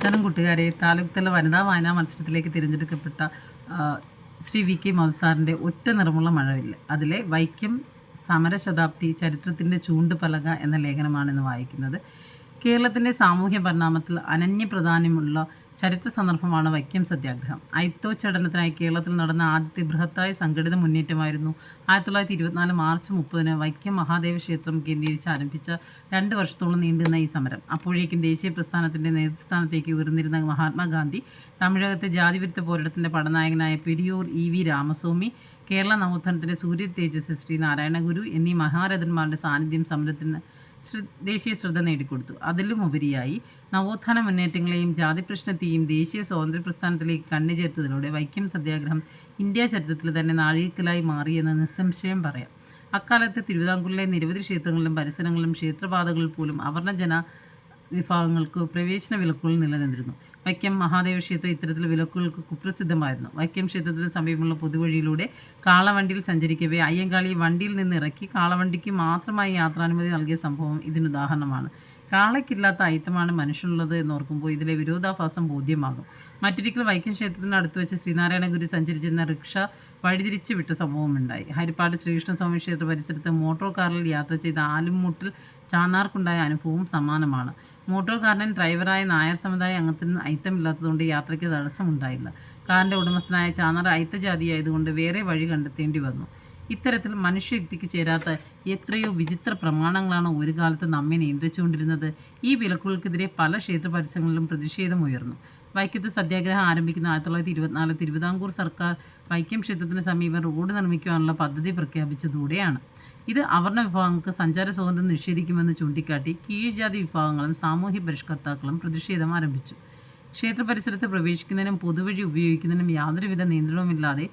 നമസ്കാരം കൂട്ടുകാരെ താലൂക്ക് തല വനിതാ വായനാ മത്സരത്തിലേക്ക് തിരഞ്ഞെടുക്കപ്പെട്ട ശ്രീ വി കെ മധുസാറിന്റെ ഒറ്റ നിറമുള്ള മഴവില്ല. അതിലെ വൈക്കം സമരശതാബ്ദി ചരിത്രത്തിന്റെ ചൂണ്ട് പലക എന്ന ലേഖനമാണ് ഇന്ന് വായിക്കുന്നത്. കേരളത്തിന്റെ സാമൂഹ്യ പരിണാമത്തിൽ അനന്യ പ്രാധാന്യമുള്ള ചരിത്ര സന്ദർഭമാണ് വൈക്കം സത്യാഗ്രഹം. ഐത്തോച്ചടനത്തിനായി കേരളത്തിൽ നടന്ന ആദ്യത്തെ ബൃഹത്തായ സംഘടിത മുന്നേറ്റമായിരുന്നു. ആയിരത്തി തൊള്ളായിരത്തി ഇരുപത്തിനാല് മാർച്ച് മുപ്പതിന് വൈക്കം മഹാദേവ ക്ഷേത്രം കേന്ദ്രീകരിച്ച് ആരംഭിച്ച രണ്ട് വർഷത്തോളം നീണ്ടുന്ന ഈ സമരം. അപ്പോഴേക്കും ദേശീയ പ്രസ്ഥാനത്തിന്റെ നേതൃസ്ഥാനത്തേക്ക് ഉയർന്നിരുന്ന മഹാത്മാഗാന്ധി തമിഴകത്തെ ജാതിവിരുദ്ധ പോരാട്ടത്തിന്റെ പടനായകനായ പെരിയൂർ ഇ വി രാമസ്വാമി കേരള നവോത്ഥാനത്തിന്റെ സൂര്യ തേജസ് ശ്രീ നാരായണഗുരു എന്നീ മഹാരഥന്മാരുടെ സാന്നിധ്യം സമരത്തിന് ദേശീയ ശ്രദ്ധ നേടിക്കൊടുത്തു. അതിലും ഉപരിയായി നവോത്ഥാന മുന്നേറ്റങ്ങളെയും ജാതി പ്രശ്നത്തെയും ദേശീയ സ്വാതന്ത്ര്യ പ്രസ്ഥാനത്തിലേക്ക് കണ്ണു ചേർത്തതിലൂടെ വൈക്കം സത്യാഗ്രഹം ഇന്ത്യ ചരിത്രത്തിൽ തന്നെ നാഴികക്കലായി മാറിയെന്ന് നിസ്സംശയം പറയാം. അക്കാലത്ത് തിരുവിതാംകൂറിലെ നിരവധി ക്ഷേത്രങ്ങളിലും പരിസരങ്ങളിലും ക്ഷേത്രപാതകളിൽ പോലും അവർണജന വിഭാഗങ്ങൾക്ക് പ്രവേശന വിലക്കുകൾ നിലനിന്നിരുന്നു. വൈക്കം മഹാദേവ ക്ഷേത്രം ഇത്തരത്തിൽ വിലക്കുകൾക്ക് കുപ്രസിദ്ധമായിരുന്നു. വൈക്കം ക്ഷേത്രത്തിന് സമീപമുള്ള പൊതുവഴിയിലൂടെ കാളവണ്ടിയിൽ സഞ്ചരിക്കവേ അയ്യങ്കാളി വണ്ടിയിൽ നിന്ന് ഇറക്കി കാളവണ്ടിക്ക് മാത്രമായി യാത്രാനുമതി നൽകിയ സംഭവം ഇതിനുദാഹരണമാണ് കാളയ്ക്കില്ലാത്ത അയിത്തമാണ് മനുഷ്യനുള്ളത് എന്നോർക്കുമ്പോൾ ഇതിലെ വിരോധാഭാസം ബോധ്യമാകും. മറ്റൊരിക്കൽ വൈക്കം ക്ഷേത്രത്തിന് അടുത്ത് വെച്ച് ശ്രീനാരായണ ഗുരു സഞ്ചരിച്ചിരുന്ന റിക്ഷ വഴിതിരിച്ചു വിട്ട സംഭവമുണ്ടായി. ഹരിപ്പാട് ശ്രീകൃഷ്ണസ്വാമി ക്ഷേത്ര പരിസരത്ത് മോട്ടോർ കാറിൽ യാത്ര ചെയ്ത ആലുംമൂട്ടിൽ ചാന്നാർക്കുണ്ടായ അനുഭവവും സമാനമാണ്. മോട്ടോർ കാറിന് ഡ്രൈവറായ നായർ സമുദായ അംഗത്തിന് അയിത്തമില്ലാത്തതുകൊണ്ട് യാത്രയ്ക്ക് തടസ്സമുണ്ടായില്ല. കാറിന്റെ ഉടമസ്ഥനായ ചാനാർ അയിത്തജാതിയായതുകൊണ്ട് വേറെ വഴി കണ്ടെത്തേണ്ടി വന്നു. ഇത്തരത്തിൽ മനുഷ്യയുക്തിക്ക് ചേരാത്ത എത്രയോ വിചിത്ര പ്രമാണങ്ങളാണ് ഒരു കാലത്ത് നമ്മെ നിയന്ത്രിച്ചുകൊണ്ടിരുന്നത്. ഈ വിലക്കുകൾക്കെതിരെ പല ക്ഷേത്ര പരിസരങ്ങളിലും പ്രതിഷേധമുയർന്നു. വൈക്കത്ത് സത്യാഗ്രഹം ആരംഭിക്കുന്ന ആയിരത്തി തൊള്ളായിരത്തി ഇരുപത്തിനാല് തിരുവിതാംകൂർ സർക്കാർ വൈക്കം ക്ഷേത്രത്തിന് സമീപം റോഡ് നിർമ്മിക്കുവാനുള്ള പദ്ധതി പ്രഖ്യാപിച്ചതോടെയാണ് ഇത് അവർണ വിഭാഗങ്ങൾക്ക് സഞ്ചാര സ്വാതന്ത്ര്യം നിഷേധിക്കുമെന്ന് ചൂണ്ടിക്കാട്ടി കീഴ്ജാതി വിഭാഗങ്ങളും സാമൂഹ്യ പരിഷ്കർത്താക്കളും പ്രതിഷേധം ആരംഭിച്ചു. ക്ഷേത്ര പരിസരത്ത് പ്രവേശിക്കുന്നതിനും പൊതുവഴി ഉപയോഗിക്കുന്നതിനും യാതൊരുവിധ നിയന്ത്രണവുമില്ലാതെ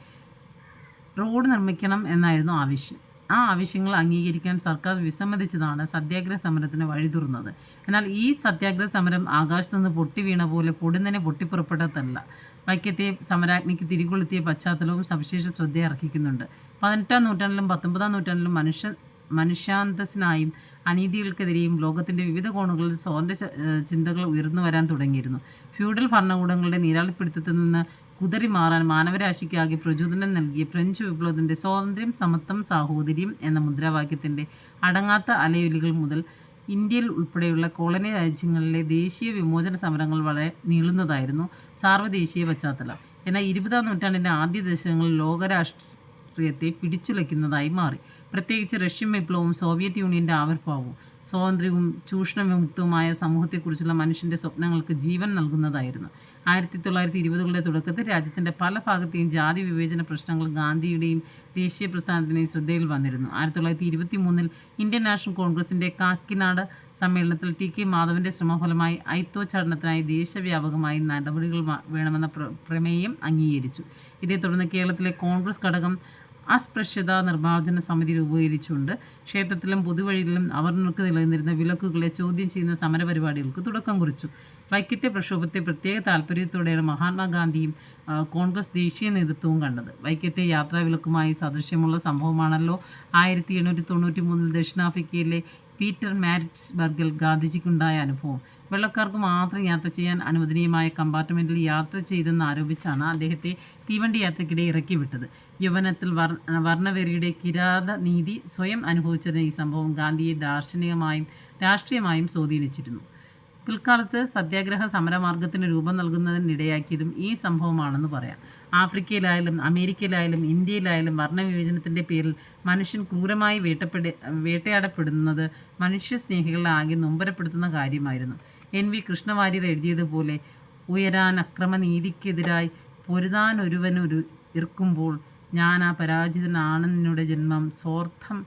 റോഡ് നിർമ്മിക്കണം എന്നായിരുന്നു ആവശ്യം. ആ ആവശ്യങ്ങൾ അംഗീകരിക്കാൻ സർക്കാർ വിസമ്മതിച്ചതാണ് സത്യാഗ്രഹ സമരത്തിന് വഴി തുറന്നത്. എന്നാൽ ഈ സത്യാഗ്രഹ സമരം ആകാശത്തുനിന്ന് പൊട്ടി വീണ പോലെ പൊടുന്നനെ പൊട്ടിപ്പുറപ്പെട്ടതല്ല. വൈക്കത്തെ സമരാജ്ഞിക്ക് തിരികൊളുത്തിയ പശ്ചാത്തലവും സവിശേഷ ശ്രദ്ധയെ അർഹിക്കുന്നുണ്ട്. പതിനെട്ടാം നൂറ്റാണ്ടിലും പത്തൊമ്പതാം നൂറ്റാണ്ടിലും മനുഷ്യ മനുഷ്യാന്തസ്സിനായും അനീതികൾക്കെതിരെയും ലോകത്തിന്റെ വിവിധ കോണുകളിൽ സ്വാതന്ത്ര്യ ചിന്തകൾ ഉയർന്നു വരാൻ തുടങ്ങിയിരുന്നു. ഫ്യൂഡൽ ഭരണകൂടങ്ങളുടെ നീരാളിപ്പിടുത്തത്തിൽ നിന്ന് കുതറി മാറാൻ മാനവരാശിക്കാകെ പ്രചോദനം നൽകിയ ഫ്രഞ്ച് വിപ്ലവത്തിന്റെ സ്വാതന്ത്ര്യം സമത്വം സാഹോദര്യം എന്ന മുദ്രാവാക്യത്തിന്റെ അടങ്ങാത്ത അലയൊലികൾ മുതൽ ഇന്ത്യയിൽ ഉൾപ്പെടെയുള്ള കോളനി രാജ്യങ്ങളിലെ ദേശീയ വിമോചന സമരങ്ങൾ വളരെ നീളുന്നതായിരുന്നു. സാർവദേശീയ പശ്ചാത്തലം. എന്നാൽ ഇരുപതാം നൂറ്റാണ്ടിന്റെ ആദ്യ ദശകങ്ങളിൽ ലോകരാഷ്ട്രീയത്തെ പിടിച്ചുലയ്ക്കുന്നതായി മാറി. പ്രത്യേകിച്ച് റഷ്യൻ വിപ്ലവവും സോവിയറ്റ് യൂണിയന്റെ ആവിർഭാവവും സ്വാതന്ത്ര്യവും ചൂഷണവിമുക്തവുമായ സമൂഹത്തെക്കുറിച്ചുള്ള മനുഷ്യന്റെ സ്വപ്നങ്ങൾക്ക് ജീവൻ നൽകുന്നതായിരുന്നു. ആയിരത്തി തൊള്ളായിരത്തി ഇരുപതുകളുടെ തുടക്കത്തിൽ രാജ്യത്തിന്റെ പല ഭാഗത്തെയും ജാതി വിവേചന പ്രശ്നങ്ങൾ ഗാന്ധിയുടെയും ദേശീയ പ്രസ്ഥാനത്തിന്റെയും ശ്രദ്ധയിൽ വന്നിരുന്നു. ആയിരത്തി തൊള്ളായിരത്തി ഇരുപത്തി മൂന്നിൽ ഇന്ത്യൻ നാഷണൽ കോൺഗ്രസിന്റെ കാക്കിനാട് സമ്മേളനത്തിൽ ടി കെ മാധവന്റെ ശ്രമഫലമായി ഐത്തോച്ചാടനത്തിനായി ദേശവ്യാപകമായി നടപടികൾ വേണമെന്ന പ്രമേയം അംഗീകരിച്ചു. ഇതേ തുടർന്ന് കേരളത്തിലെ കോൺഗ്രസ് ഘടകം അസ്പൃശ്യത നിർമ്മാർജന സമിതി രൂപീകരിച്ചുകൊണ്ട് ക്ഷേത്രത്തിലും പൊതുവഴികളിലും അവർണർക്ക് നിലനിന്നിരുന്ന വിലക്കുകളെ ചോദ്യം ചെയ്യുന്ന സമരപരിപാടികൾക്ക് തുടക്കം കുറിച്ചു. വൈക്കത്തെ പ്രക്ഷോഭത്തെ പ്രത്യേക താല്പര്യത്തോടെയാണ് മഹാത്മാഗാന്ധിയും കോൺഗ്രസ് ദേശീയ നേതൃത്വവും കണ്ടത്. വൈക്കത്തെ യാത്രാവിലക്കുമായി സദൃശ്യമുള്ള സംഭവമാണല്ലോ ആയിരത്തി എണ്ണൂറ്റി തൊണ്ണൂറ്റി മൂന്നിൽ ദക്ഷിണാഫ്രിക്കയിലെ പീറ്റർ മാരിറ്റ്സ്ബർഗിൽ ഗാന്ധിജിക്കുണ്ടായ അനുഭവം. വെള്ളക്കാർക്ക് മാത്രം യാത്ര ചെയ്യാൻ അനുവദനീയമായ കമ്പാർട്ട്മെന്റിൽ യാത്ര ചെയ്തെന്ന് ആരോപിച്ചാണ് അദ്ദേഹത്തെ തീവണ്ടി യാത്രയ്ക്കിടെ ഇറക്കി വിട്ടത് യൗവനത്തിൽ വർ വർണവെറിയുടെ കിരാത നീതി സ്വയം അനുഭവിച്ചതിന് ഈ സംഭവം ഗാന്ധിയെ ദാർശനികമായും രാഷ്ട്രീയമായും സ്വാധീനിച്ചിരുന്നു. പിൽക്കാലത്ത് സത്യാഗ്രഹ സമരമാർഗത്തിന് രൂപം നൽകുന്നതിനിടയാക്കിയതും ഈ സംഭവമാണെന്ന് പറയാം. ആഫ്രിക്കയിലായാലും അമേരിക്കയിലായാലും ഇന്ത്യയിലായാലും വർണവിവേചനത്തിന്റെ പേരിൽ മനുഷ്യൻ ക്രൂരമായി വേട്ടപ്പെട വേട്ടയാടപ്പെടുന്നത് മനുഷ്യസ്നേഹികളെ ആകെ നൊമ്പരപ്പെടുത്തുന്ന കാര്യമായിരുന്നു. എൻ വി കൃഷ്ണവാര്യർ എഴുതിയതുപോലെ ഉയരാൻ അക്രമനീതിക്കെതിരായി പൊരുതാൻ ഒരുവനൊരു ഇർക്കുമ്പോൾ ഞാൻ ആ പരാജിതനാണെന്നുടെ ജന്മം സ്വാർത്ഥം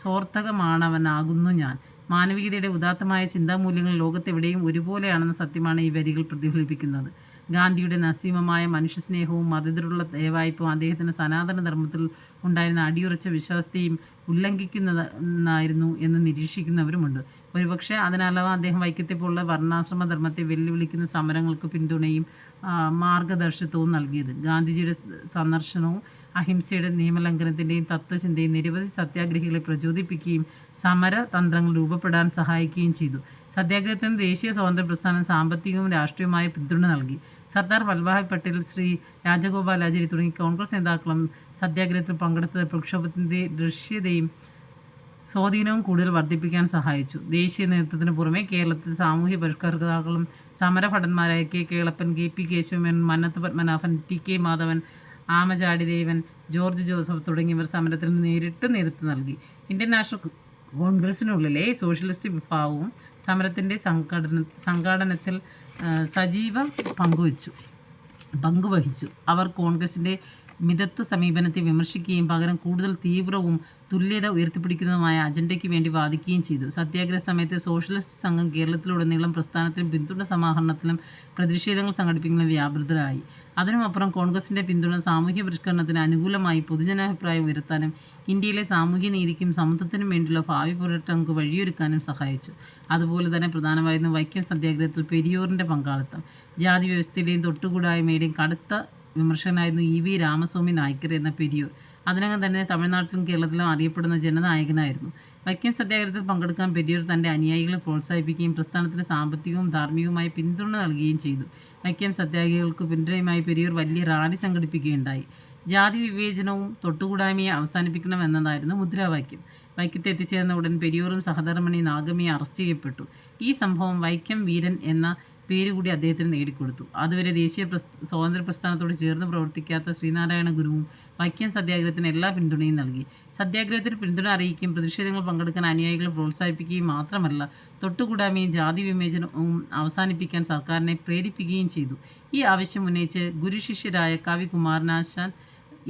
സ്വാർത്ഥകമാണവനാകുന്നു ഞാൻ. മാനവികതയുടെ ഉദാത്തമായ ചിന്താമൂല്യങ്ങൾ ലോകത്തെവിടെയും ഒരുപോലെയാണെന്ന സത്യമാണ് ഈ വരികൾ പ്രതിഫലിപ്പിക്കുന്നത്. ഗാന്ധിയുടെ നസീമമായ മനുഷ്യസ്നേഹവും മതത്തിലുള്ള ദയവായ്പും അദ്ദേഹത്തിന്റെ സനാതന ധർമ്മത്തിൽ ഉണ്ടായിരുന്ന അടിയുറച്ച വിശ്വാസത്തെയും ഉല്ലംഘിക്കുന്നതായിരുന്നു എന്ന് നിരീക്ഷിക്കുന്നവരുമുണ്ട്. ഒരുപക്ഷെ അതിനല്ലവ അദ്ദേഹം വൈക്കത്തെ പോലുള്ള വർണാശ്രമ ധർമ്മത്തെ വെല്ലുവിളിക്കുന്ന സമരങ്ങൾക്ക് പിന്തുണയും മാർഗദർശത്വവും നൽകിയത്. ഗാന്ധിജിയുടെ സന്ദർശനവും അഹിംസയുടെ നിയമലംഘനത്തിന്റെയും തത്വചിന്തയും നിരവധി സത്യാഗ്രഹികളെ പ്രചോദിപ്പിക്കുകയും സമര തന്ത്രങ്ങൾ രൂപപ്പെടാൻ സഹായിക്കുകയും ചെയ്തു. സത്യാഗ്രഹത്തിന് ദേശീയ സ്വാതന്ത്ര്യ പ്രസ്ഥാനം സാമ്പത്തികവും രാഷ്ട്രീയവുമായ പിന്തുണ നൽകി. സർദാർ വല്ലഭായ് പട്ടേൽ ശ്രീ രാജഗോപാലാചാരി തുടങ്ങി കോൺഗ്രസ് നേതാക്കളും സത്യാഗ്രഹത്തിൽ പങ്കെടുത്തത് പ്രക്ഷോഭത്തിന്റെ ദൃശ്യതയും സ്വാധീനവും കൂടുതൽ വർദ്ധിപ്പിക്കാൻ സഹായിച്ചു. ദേശീയ നേതൃത്വത്തിന് പുറമെ കേരളത്തിൽ സാമൂഹ്യ പരിഷ്കർത്താക്കളും സമരഭടന്മാരായ K. Kelappan K. P. Kesavan Mannath Padmanabhan T. K. Madhavan Amachadi Devan George Joseph തുടങ്ങിയവർ സമരത്തിന് നേരിട്ട് നേതൃത്വം നൽകി. ഇന്ത്യൻ നാഷണൽ കോൺഗ്രസിനുള്ളിലെ സോഷ്യലിസ്റ്റ് വിഭാഗവും സമരത്തിന്റെ സംഘടന സംഘാടനത്തിൽ സജീവ പങ്കുവച്ചു പങ്കുവഹിച്ചു. അവർ കോൺഗ്രസിന്റെ മിതത്വ സമീപനത്തെ വിമർശിക്കുകയും പകരം കൂടുതൽ തീവ്രവും തുല്യത ഉയർത്തിപ്പിടിക്കുന്നതുമായ അജണ്ടയ്ക്ക് വേണ്ടി വാദിക്കുകയും ചെയ്തു. സത്യാഗ്രഹ സമയത്ത് സോഷ്യലിസ്റ്റ് സംഘം കേരളത്തിലുടനീളം പ്രസ്ഥാനത്തിലും പിന്തുണ സമാഹരണത്തിലും പ്രതിഷേധങ്ങൾ സംഘടിപ്പിക്കുന്നതിലും വ്യാപൃതരായി. അതിനുമപ്പുറം കോൺഗ്രസിന്റെ പിന്തുണ സാമൂഹ്യ പരിഷ്കരണത്തിന് അനുകൂലമായി പൊതുജനാഭിപ്രായം ഉയർത്താനും ഇന്ത്യയിലെ സാമൂഹ്യ നീതിക്കും സമത്വത്തിനും വേണ്ടിയുള്ള ഭാവി പോരാട്ടങ്ങൾക്ക് വഴിയൊരുക്കാനും സഹായിച്ചു. അതുപോലെ തന്നെ പ്രധാനമായിരുന്നു വൈക്കം സത്യാഗ്രഹത്തിൽ പെരിയോറിന്റെ പങ്കാളിത്തം. ജാതി വ്യവസ്ഥയുടെയും തൊട്ടുകൂടായ്മയുടെയും കടുത്ത വിമർശകനായിരുന്നു ഇ വി രാമസ്വാമി നായ്ക്കർ എന്ന പെരിയൂർ. അതിനകം തന്നെ തമിഴ്നാട്ടിലും കേരളത്തിലും അറിയപ്പെടുന്ന ജനനായകനായിരുന്നു. വൈക്കം സത്യാഗ്രഹത്തിൽ പങ്കെടുക്കാൻ പെരിയൂർ തന്റെ അനുയായികളെ പ്രോത്സാഹിപ്പിക്കുകയും പ്രസ്ഥാനത്തിന് സാമ്പത്തികവും ധാർമ്മികവുമായ പിന്തുണ നൽകുകയും ചെയ്തു. വൈക്കം സത്യാഗ്രഹികൾക്ക് പിന്തുണയുമായി പെരിയൂർ വലിയ റാലി സംഘടിപ്പിക്കുകയുണ്ടായി. ജാതി വിവേചനവും തൊട്ടുകൂടായ്മയെ അവസാനിപ്പിക്കണമെന്നതായിരുന്നു മുദ്രാവാക്യം. വൈക്കത്തെ എത്തിച്ചേർന്ന ഉടൻ പെരിയൂറും സഹധർമ്മണി നാഗമ്മയെ അറസ്റ്റ് ചെയ്യപ്പെട്ടു. ഈ സംഭവം വൈക്കം വീരൻ എന്ന പേര് കൂടി അദ്ദേഹത്തിന് നേടിക്കൊടുത്തു. അതുവരെ ദേശീയ പ്രസ് സ്വാതന്ത്ര്യ പ്രസ്ഥാനത്തോട് ചേർന്ന് പ്രവർത്തിക്കാത്ത ശ്രീനാരായണ ഗുരുവും വൈക്കം സത്യാഗ്രഹത്തിന് എല്ലാ പിന്തുണയും നൽകി. സത്യാഗ്രഹത്തിന് പിന്തുണ അറിയിക്കുകയും പ്രതിഷേധങ്ങൾ പങ്കെടുക്കാൻ അനുയായികളെ പ്രോത്സാഹിപ്പിക്കുകയും മാത്രമല്ല തൊട്ടുകൂടായ്മയും ജാതി വിവേചനവും അവസാനിപ്പിക്കാൻ സർക്കാരിനെ പ്രേരിപ്പിക്കുകയും ചെയ്തു. ഈ ആവശ്യം ഉന്നയിച്ച് ഗുരുശിഷ്യരായ കവി കുമാരനാശാൻ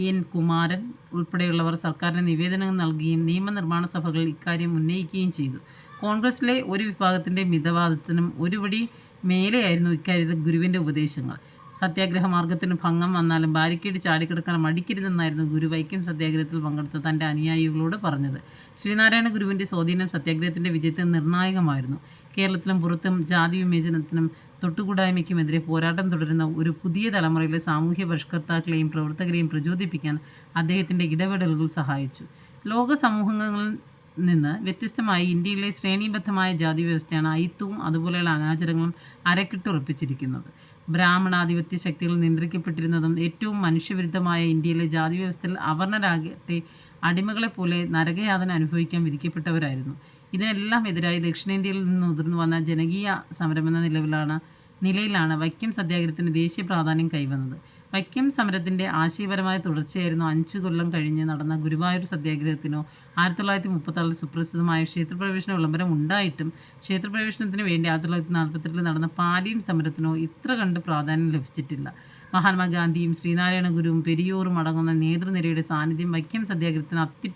എൻ കുമാരൻ ഉൾപ്പെടെയുള്ളവർ സർക്കാരിന് നിവേദനങ്ങൾ നൽകുകയും നിയമനിർമ്മാണ സഭകൾ ഇക്കാര്യം ഉന്നയിക്കുകയും ചെയ്തു. കോൺഗ്രസിലെ ഒരു വിഭാഗത്തിന്റെ മിതവാദത്തിനും ഒരുപടി മേലെയായിരുന്നു ഇക്കാര്യത്തിൽ ഗുരുവിന്റെ ഉപദേശങ്ങൾ. സത്യാഗ്രഹ മാർഗത്തിന് ഭംഗം വന്നാലും ബാരിക്കേഡ് ചാടിക്കിടക്കാൻ മടിക്കരുതെന്നായിരുന്നു ഗുരു വൈക്കം സത്യാഗ്രഹത്തിൽ പങ്കെടുത്ത തന്റെ അനുയായികളോട് പറഞ്ഞത്. ശ്രീനാരായണ ഗുരുവിന്റെ സ്വാധീനം സത്യാഗ്രഹത്തിന്റെ വിജയത്തിന് നിർണായകമായിരുന്നു. കേരളത്തിലും പുറത്തും ജാതി വിവേചനത്തിനും തൊട്ടുകൂടായ്മയ്ക്കുമെതിരെ പോരാട്ടം തുടരുന്ന ഒരു പുതിയ തലമുറയിലെ സാമൂഹ്യ പരിഷ്കർത്താക്കളെയും പ്രവർത്തകരെയും പ്രചോദിപ്പിക്കാൻ അദ്ദേഹത്തിന്റെ ഇടപെടലുകൾ സഹായിച്ചു. ലോക സമൂഹങ്ങളിൽ നിന്ന് വ്യത്യസ്തമായി ഇന്ത്യയിലെ ശ്രേണീബദ്ധമായ ജാതി വ്യവസ്ഥയാണ് അയിത്തവും അതുപോലെയുള്ള അനാചാരങ്ങളും അരക്കിട്ടുറപ്പിച്ചിരിക്കുന്നത്. ബ്രാഹ്മണാധിപത്യ ശക്തികൾ നിയന്ത്രിക്കപ്പെട്ടിരുന്നതും ഏറ്റവും മനുഷ്യവിരുദ്ധമായ ഇന്ത്യയിലെ ജാതി വ്യവസ്ഥയിൽ അവർണരാകട്ടെ അടിമകളെപ്പോലെ നരകയാതന അനുഭവിക്കാൻ വിധിക്കപ്പെട്ടവരായിരുന്നു. ഇതിനെല്ലാം എതിരായി ദക്ഷിണേന്ത്യയിൽ നിന്ന് ഉതിർന്നു വന്ന ജനകീയ സമരമെന്ന നിലവിലാണ് നിലയിലാണ് വൈക്കം സത്യാഗ്രഹത്തിന് ദേശീയ പ്രാധാന്യം കൈവന്നത്. വൈക്കം സമരത്തിന്റെ ആശയപരമായ തുടർച്ചയായിരുന്നു അഞ്ചു കൊല്ലം കഴിഞ്ഞ് നടന്ന ഗുരുവായൂർ സത്യാഗ്രഹത്തിനോ ആയിരത്തി തൊള്ളായിരത്തി മുപ്പത്താറിൽ സുപ്രസിദ്ധമായ ക്ഷേത്രപ്രവേശന വിളംബരം ഉണ്ടായിട്ടും ക്ഷേത്രപ്രവേശനത്തിന് വേണ്ടി ആയിരത്തി തൊള്ളായിരത്തി നാൽപ്പത്തെട്ടിൽ നടന്ന പാലിയം സമരത്തിനോ ഇത്ര കണ്ട് പ്രാധാന്യം ലഭിച്ചിട്ടില്ല. മഹാത്മാഗാന്ധിയും ശ്രീനാരായണ ഗുരുവും പെരിയോറും അടങ്ങുന്ന നേതൃനിരയുടെ സാന്നിധ്യം വൈക്കം സത്യാഗ്രഹത്തിന് അത്യ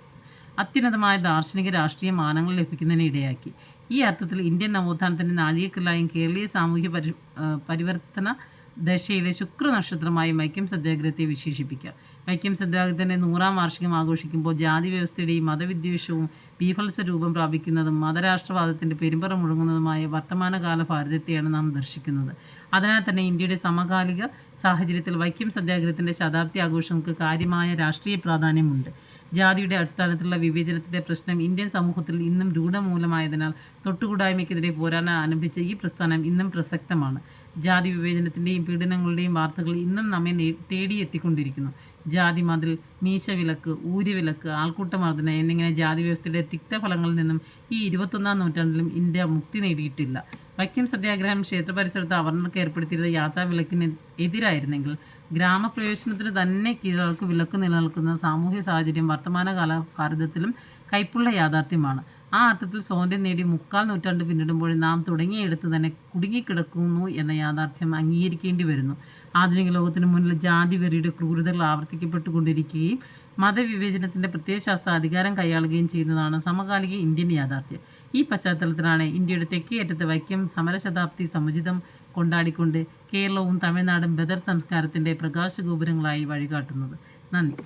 അത്യുന്നതമായ ദാർശനിക രാഷ്ട്രീയ മാനങ്ങൾ ലഭിക്കുന്നതിന് ഇടയാക്കി. ഈ അർത്ഥത്തിൽ ഇന്ത്യൻ നവോത്ഥാനത്തിന്റെ നാഴികക്കല്ലായും കേരളീയ സാമൂഹ്യ പരി പരിവർത്തന ദശയിലെ ശുക്ര നക്ഷത്രമായി വൈക്കം സത്യാഗ്രഹത്തെ വിശേഷിപ്പിക്കാം വൈക്കം സത്യാഗ്രഹത്തിന്റെ നൂറാം വാർഷികം ആഘോഷിക്കുമ്പോൾ ജാതി വ്യവസ്ഥയുടെയും മതവിദ്വേഷവും ബീഭത്സ രൂപം പ്രാപിക്കുന്നതും മതരാഷ്ട്രവാദത്തിന്റെ പെരുമ്പറ മുഴങ്ങുന്നതുമായ വർത്തമാനകാല ഭാരതത്തെയാണ് നാം ദർശിക്കുന്നത്. അതിനാൽ തന്നെ ഇന്ത്യയുടെ സമകാലിക സാഹചര്യത്തിൽ വൈക്കം സത്യാഗ്രഹത്തിന്റെ ശതാബ്ദി ആഘോഷങ്ങൾക്ക് കാര്യമായ രാഷ്ട്രീയ പ്രാധാന്യമുണ്ട്. ജാതിയുടെ അടിസ്ഥാനത്തിലുള്ള വിവേചനത്തിന്റെ പ്രശ്നം ഇന്ത്യൻ സമൂഹത്തിൽ ഇന്നും രൂഢമൂലമായതിനാൽ തൊട്ടുകൂടായ്മയ്ക്കെതിരെ പോരാടാൻ ആരംഭിച്ച ഈ പ്രസ്ഥാനം ഇന്നും പ്രസക്തമാണ്. ജാതി വിവേചനത്തിന്റെയും പീഡനങ്ങളുടെയും വാർത്തകൾ ഇന്നും നമ്മെ തേടിയെത്തിക്കൊണ്ടിരിക്കുന്നു. ജാതി മതിൽ മീശവിലക്ക് ഊരുവിലക്ക് ആൾക്കൂട്ടമർദ്ദന എന്നിങ്ങനെ ജാതി വ്യവസ്ഥയുടെ തിക്തഫലങ്ങളിൽ നിന്നും ഈ ഇരുപത്തൊന്നാം നൂറ്റാണ്ടിലും ഇന്ത്യ മുക്തി നേടിയിട്ടില്ല. വൈക്കം സത്യാഗ്രഹം ക്ഷേത്ര പരിസരത്ത് അവർണർക്ക് ഏർപ്പെടുത്തിയിരുന്ന യാത്രാവിലക്കിന് എതിരായിരുന്നെങ്കിൽ ഗ്രാമപ്രവേശനത്തിന് തന്നെ കീഴർക്ക് വിലക്ക് നിലനിൽക്കുന്ന സാമൂഹ്യ സാഹചര്യം വർത്തമാനകാല ഭാരതത്തിലും കൈപ്പുള്ള യാഥാർത്ഥ്യമാണ്. ആ അർത്ഥത്തിൽ സ്വാതന്ത്ര്യം നേടി മുക്കാൽ നൂറ്റാണ്ട് പിന്നിടുമ്പോൾ നാം തുടങ്ങിയെടുത്ത് തന്നെ കുടുങ്ങിക്കിടക്കുന്നു എന്ന യാഥാർത്ഥ്യം അംഗീകരിക്കേണ്ടി വരുന്നു. ആധുനിക ലോകത്തിന് മുന്നിൽ ജാതി വെറിയുടെ ക്രൂരതകൾ ആവർത്തിക്കപ്പെട്ടുകൊണ്ടിരിക്കുകയും മതവിവേചനത്തിന്റെ പ്രത്യയശാസ്ത്ര അധികാരം കൈയാളുകയും ചെയ്യുന്നതാണ് സമകാലിക ഇന്ത്യൻ യാഥാർത്ഥ്യം. ഈ പശ്ചാത്തലത്തിലാണ് ഇന്ത്യയുടെ തെക്കേയറ്റത്ത് വൈക്കം സമരശതാബ്ദി സമുചിതം കൊണ്ടാടിക്കൊണ്ട് കേരളവും തമിഴ്നാടും ബദർ സംസ്കാരത്തിന്റെ പ്രകാശഗോപുരങ്ങളായി വഴികാട്ടുന്നത്. നന്ദി.